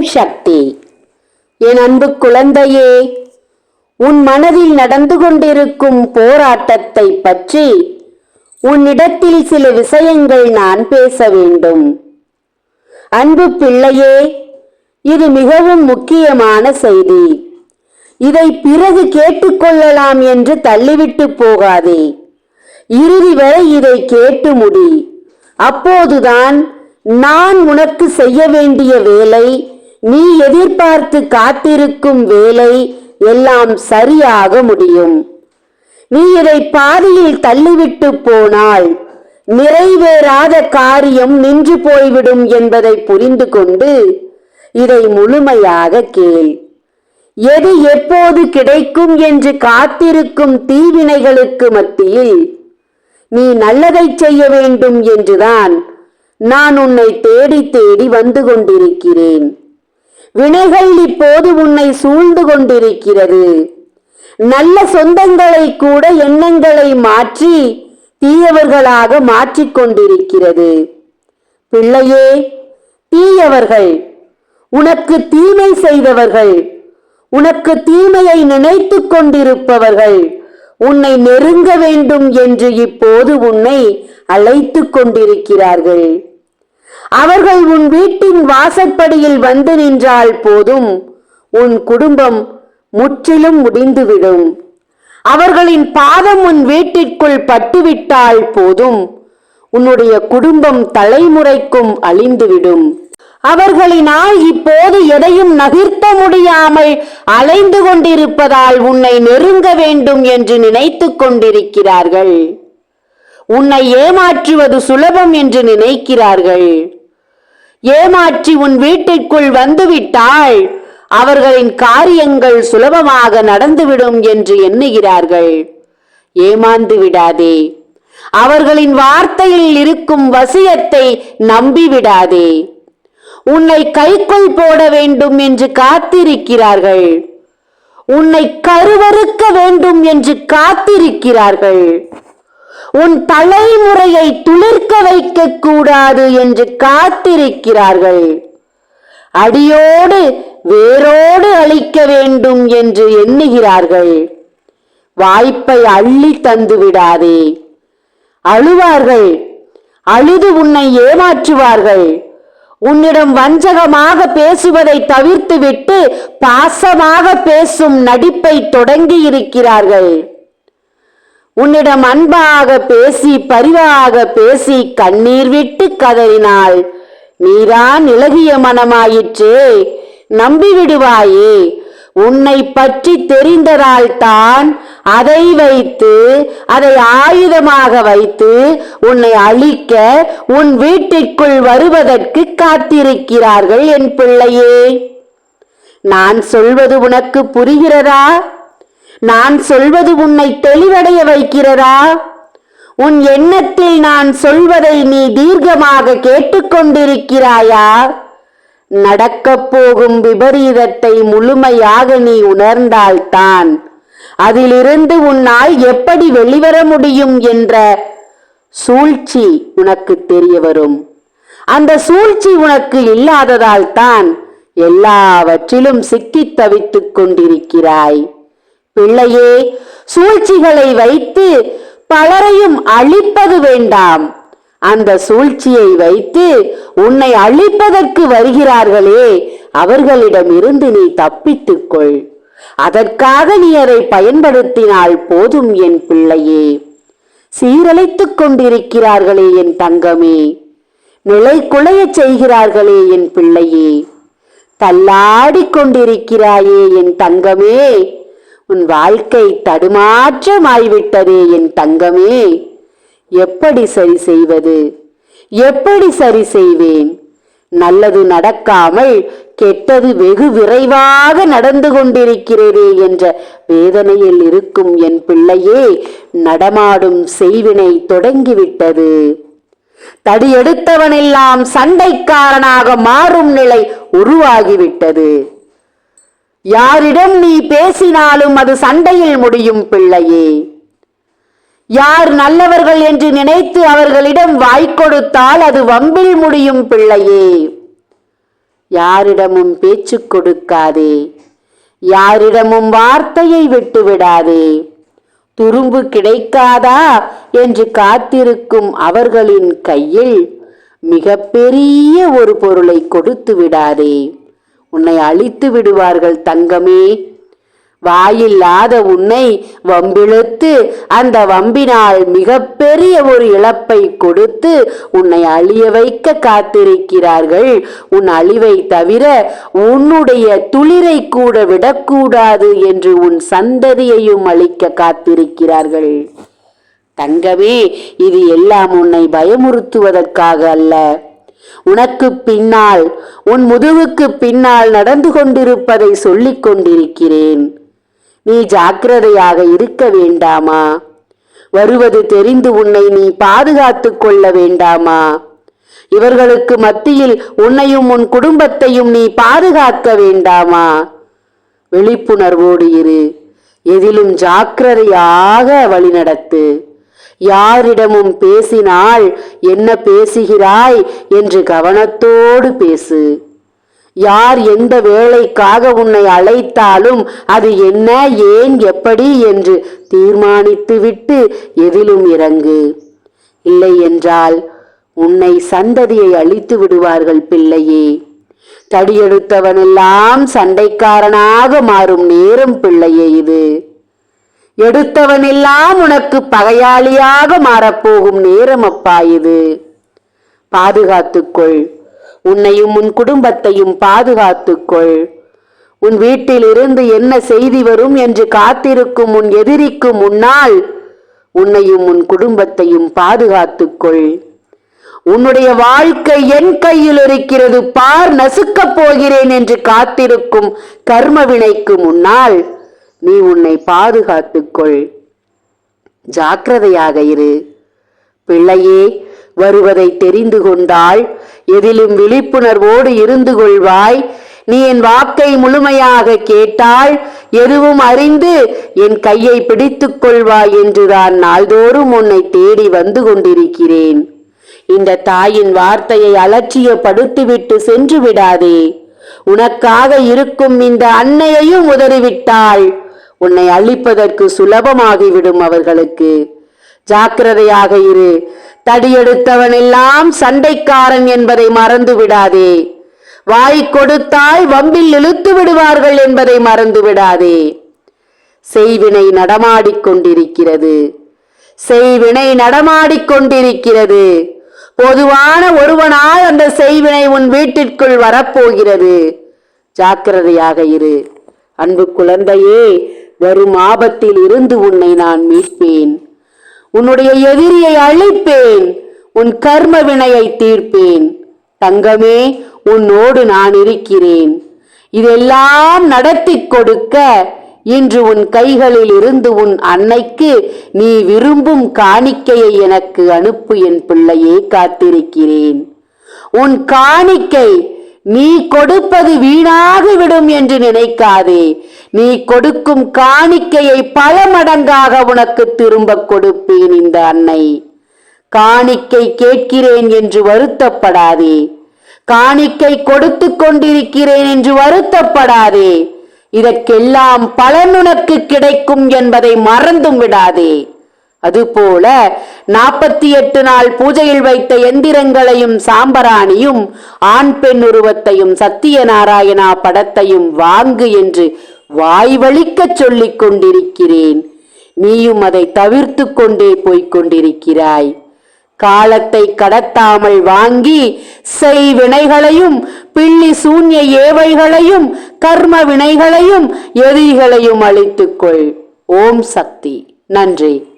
ஓம் சக்தி. என் அன்பு குழந்தையே உன் மனதில் நடந்து கொண்டிருக்கும் போராட்டத்தை பற்றி உன்னிடத்தில் சில விஷயங்கள் நான் பேச வேண்டும். அன்பு பிள்ளையே இது மிகவும் முக்கியமான செய்தி. இதை பிறகு கேட்டுக்கொள்ளலாம் என்று தள்ளிவிட்டு போகாதே. இறுதி வரை இதை கேட்டு முடி. அப்போதுதான் நான் உனக்கு செய்ய வேண்டிய வேலை நீ எதிர்பார்த்து காத்திருக்கும் வேலை எல்லாம் சரியாக முடியும். நீ இதை பாதியில் தள்ளிவிட்டு போனால் நிறைவேறாத காரியம் நின்று போய்விடும் என்பதை புரிந்து கொண்டு இதை முழுமையாக கேள். எது எப்போது கிடைக்கும் என்று காத்திருக்கும் தீவினைகளுக்கு மத்தியில் நீ நல்லதை செய்ய வேண்டும் என்றுதான் நான் உன்னை தேடி தேடி வந்து கொண்டிருக்கிறேன். வினைகள் இப்போது உன்னை சூழ்ந்து கொண்டிருக்கிறது. நல்ல சொந்தங்களை கூட எண்ணங்களை மாற்றி தீயவர்களாக மாற்றிக்கொண்டிருக்கிறது பிள்ளையே தீயவர்கள் உனக்கு தீமை செய்தவர்கள் உனக்கு தீமையை நினைத்துக் கொண்டிருப்பவர்கள் உன்னை நெருங்க வேண்டும் என்று இப்போது உன்னை அழைத்துக் கொண்டிருக்கிறார்கள். அவர்கள் உன் வீட்டின் வாசற்படியில் வந்து நின்றால் போதும். உன் குடும்பம் முற்றிலும் முடிந்துவிடும். அவர்களின் பாதம் உன் வீட்டிற்குள் பட்டுவிட்டால் போதும். உன்னுடைய குடும்பம் தலைமுறைக்கும் அழிந்துவிடும். அவர்களினால் இப்போது எதையும் நகர்த்த முடியாமல் அலைந்து கொண்டிருப்பதால் உன்னை நெருங்க வேண்டும் என்று நினைத்துக் கொண்டிருக்கிறார்கள். உன்னை ஏமாற்றுவது சுலபம் என்று நினைக்கிறார்கள். ஏமாற்றி உன் வீட்டிற்குள் வந்துவிட்டால் அவர்களின் காரியங்கள் சுலபமாக நடந்துவிடும் என்று எண்ணுகிறார்கள். ஏமாந்து விடாதே. அவர்களின் வார்த்தையில் இருக்கும் வசியத்தை நம்பிவிடாதே. உன்னை கைக்குள் போட வேண்டும் என்று காத்திருக்கிறார்கள். உன்னை கருவறுக்க வேண்டும் என்று காத்திருக்கிறார்கள். உன் தலைமுறையை துளிர்க்க வைக்க கூடாது என்று காத்திருக்கிறார்கள். அடியோடு வேரோடு அழிக்க வேண்டும் என்று எண்ணுகிறார்கள். வாய்ப்பை அள்ளி தந்து விடாதே. அழுவார்கள். அழுது உன்னை ஏமாற்றுவார்கள். உன்னிடம் வஞ்சகமாக பேசுவதை தவிர்த்துவிட்டு பாசமாக பேசும் நடிப்பை தொடங்கி இருக்கிறார்கள். உன்னிடம் அன்பாக பேசி பரிவாக பேசி கண்ணீர் விட்டு கதறினாள். நீதான் இளகிய மனமாயிற்றே நம்பிவிடுவாயே. உன்னை பற்றி தெரிந்ததால் தான் அதை வைத்து அதை ஆயுதமாக வைத்து உன்னை அழிக்க உன் வீட்டிற்குள் வருவதற்கு காத்திருக்கிறார்கள் என் பிள்ளையே. நான் சொல்வது உனக்கு புரிகிறதா? நான் சொல்வது உன்னை தெளிவடைய வைக்கிறதா உன் எண்ணத்தில் நான் சொல்வதை நீ தீர்க்கமாக கேட்டுக்கொண்டிருக்கிறாயா? நடக்கப் போகும் விபரீதத்தை முழுமையாக நீ உணர்ந்தால்தான் அதிலிருந்து உன்னால் எப்படி வெளிவர முடியும் என்ற சூழ்ச்சி உனக்கு தெரிய வரும். அந்த சூழ்ச்சி உனக்கு இல்லாததால் தான் எல்லாவற்றிலும் சிக்கித் தவித்துக் கொண்டிருக்கிறாய். பிள்ளையே சூழ்ச்சிகளை வைத்து பலரையும் அழிப்பது வேண்டாம். அந்த சூழ்ச்சியை வைத்து உன்னை அழிப்பதற்கு வருகிறார்களே அவர்களிடமிருந்து நீ தப்பித்துக் கொள் அதற்காக நீ அதை பயன்படுத்தினால் போதும் என் பிள்ளையே. சீரழித்துக் கொண்டிருக்கிறார்களே என் தங்கமே நிலை குலைய செய்கிறார்களே என் பிள்ளையே. தள்ளாடிக் கொண்டிருக்கிறாயே என் தங்கமே உன் வாழ்க்கை தடுமாற்றமாய்விட்டதே என் தங்கமே. எப்படி சரி செய்வது? எப்படி சரி செய்வேன்? நல்லது நடக்காமல் கெட்டது வெகு விரைவாக நடந்து கொண்டிருக்கிறதே என்ற வேதனையில் இருக்கும் என் பிள்ளையே நடமாடும் செய்வினை தொடங்கிவிட்டது. தடியெடுத்தவனெல்லாம் சண்டைக்காரனாக மாறும் நிலை உருவாகிவிட்டது. யாரிடம் நீ பேசினாலும் அது சண்டையில் முடியும் பிள்ளையே. யார் நல்லவர்கள் என்று நினைத்து அவர்களிடம் வாய் கொடுத்தால் அது வம்பில் முடியும் பிள்ளையே. யாரிடமும் பேச்சு கொடுக்காதே. யாரிடமும் வார்த்தையை விட்டு விடாதே. துரும்பு கிடைக்காதா என்று காத்திருக்கும் அவர்களின் கையில் மிகப்பெரிய ஒரு பொருளை கொடுத்து விடாதே. உன்னை அழித்து விடுவார்கள் தங்கமே. வாயில்லாத உன்னை வம்பிழுத்து அந்த வம்பினால் மிகப்பெரிய ஒரு இழப்பை கொடுத்து உன்னை அழிய வைக்க காத்திருக்கிறார்கள். உன் அழிவை தவிர உன்னுடைய துளிரை கூட விடக்கூடாது என்று உன் சந்ததியையும் அழிக்க காத்திருக்கிறார்கள். தங்கமே இது எல்லாம் உன்னை பயமுறுத்துவதற்காக அல்ல. உனக்கு பின்னால் உன் முதுவுக்கு பின்னால் நடந்து கொண்டிருப்பதை சொல்லிக் கொண்டிருக்கிறேன். நீ ஜாக்கிரதையாக இருக்க வேண்டாமா? வருவது தெரிந்து உன்னை நீ பாதுகாத்து கொள்ள வேண்டாமா? இவர்களுக்கு மத்தியில் உன்னையும் உன் குடும்பத்தையும் நீ பாதுகாக்க வேண்டாமா? விழிப்புணர்வோடு இரு. எதிலும் ஜாக்கிரதையாக வழிநடத்து. யாரிடமும் பேசினால் என்ன பேசுகிறாய் என்று கவனத்தோடு பேசு. யார் எந்த வேலைக்காக உன்னை அழைத்தாலும் அது என்ன ஏன் எப்படி என்று தீர்மானித்துவிட்டு எதிலும் இறங்கு. இல்லை என்றால் உன்னை சந்ததியை அழித்து விடுவார்கள் பிள்ளையே. தடியெடுத்தவனெல்லாம் சண்டைக்காரனாக மாறும் நேரம் பிள்ளையே இது. எடுத்தவனெல்லாம் உனக்கு பகையாளியாக மாறப்போகும் நேரம் அப்பா இது. பாதுகாத்துக்கொள். உன்னையும் உன் குடும்பத்தையும் பாதுகாத்துக்கொள். உன் வீட்டில் இருந்து என்ன செய்தி வரும் என்று காத்திருக்கும் உன் எதிரிக்கு முன்னால் உன்னையும் உன் குடும்பத்தையும் பாதுகாத்துக்கொள். உன்னுடைய வாழ்க்கை என் கையில் இருக்கிறது. பார் நசுக்கப் போகிறேன் என்று காத்திருக்கும் கர்மவினைக்கு முன்னால் நீ உன்னை பாதுகாத்துக்கொள். ஜாக்கிரதையாக இரு. பிள்ளையே வருவதை தெரிந்து கொண்டால் எதிலும் விழிப்புணர்வோடு இருந்து கொள்வாய். நீ என் வாக்கை முழுமையாக கேட்டால் எதுவும் அறிந்து என் கையை பிடித்துக் கொள்வாய் என்றுதான் நாள்தோறும் உன்னை தேடி வந்து கொண்டிருக்கிறேன். இந்த தாயின் வார்த்தையை அலட்சியப்படுத்திவிட்டு சென்று விடாதே. உனக்காக இருக்கும் இந்த அன்னையையும் உதறிவிட்டாள். உன்னை அழிப்பதற்கு சுலபமாகிவிடும் அவர்களுக்கு. ஜாக்கிரதையாக இரு. தடியெடுத்தவனெல்லாம் சண்டைக்காரன் என்பதை மறந்து விடாதே வாய் கொடுத்தால் வம்பில் இழுத்து விடுவார்கள் என்பதை மறந்து விடாதே செய்வினை நடமாடிக்கொண்டிருக்கிறது செய்வினை நடமாடிக்கொண்டிருக்கிறது பொதுவான ஒருவனால் அந்த செய்வினை உன் வீட்டிற்குள் வரப்போகிறது. ஜாக்கிரதையாக இரு. அன்பு குழந்தையே வரும் ஆபத்தில் இருந்து உன்னை நான் மீட்பேன். உன்னுடைய எதிரியை அழிப்பேன். உன் கர்ம வினையை தீர்ப்பேன். தங்கமே உன்னோடு நான் இருக்கிறேன். இதெல்லாம் நடத்தி கொடுக்க இன்று உன் கைகளில் இருந்து உன் அன்னைக்கு நீ விரும்பும் காணிக்கையை எனக்கு அனுப்பு என் பிள்ளையே காத்திருக்கிறேன். உன் காணிக்கை நீ கொடுப்பது வீணாகி விடும் என்று நினைக்காதே. நீ கொடுக்கும் காணிக்கையை பல மடங்காக உனக்கு திரும்ப கொடுப்பேன் இந்த அன்னை. காணிக்கை கேட்கிறேன் என்று வருத்தப்படாதே. காணிக்கை கொடுத்து கொண்டிருக்கிறேன் என்று வருத்தப்படாதே. இதற்கெல்லாம் பலன் உனக்கு கிடைக்கும் என்பதை மறந்தும் விடாதே. அதுபோல நாற்பத்தி எட்டு நாள் பூஜையில் வைத்த எந்திரங்களையும் சாம்பராணியும் ஆண் பெண் உருவத்தையும் சத்திய நாராயணா படத்தையும் வாங்கு என்று வாய்வழிக்கச் சொல்லிக் கொண்டிருக்கிறேன். நீயும் அதை தவிர்த்து கொண்டே போய்க் கொண்டிருக்கிறாய். காலத்தை கடத்தாமல் வாங்கி செய் வினைகளையும் பிள்ளி சூன்ய ஏவைகளையும் கர்ம வினைகளையும் எதிரிகளையும் அழித்துக்கொள் ஓம் சக்தி. நன்றி.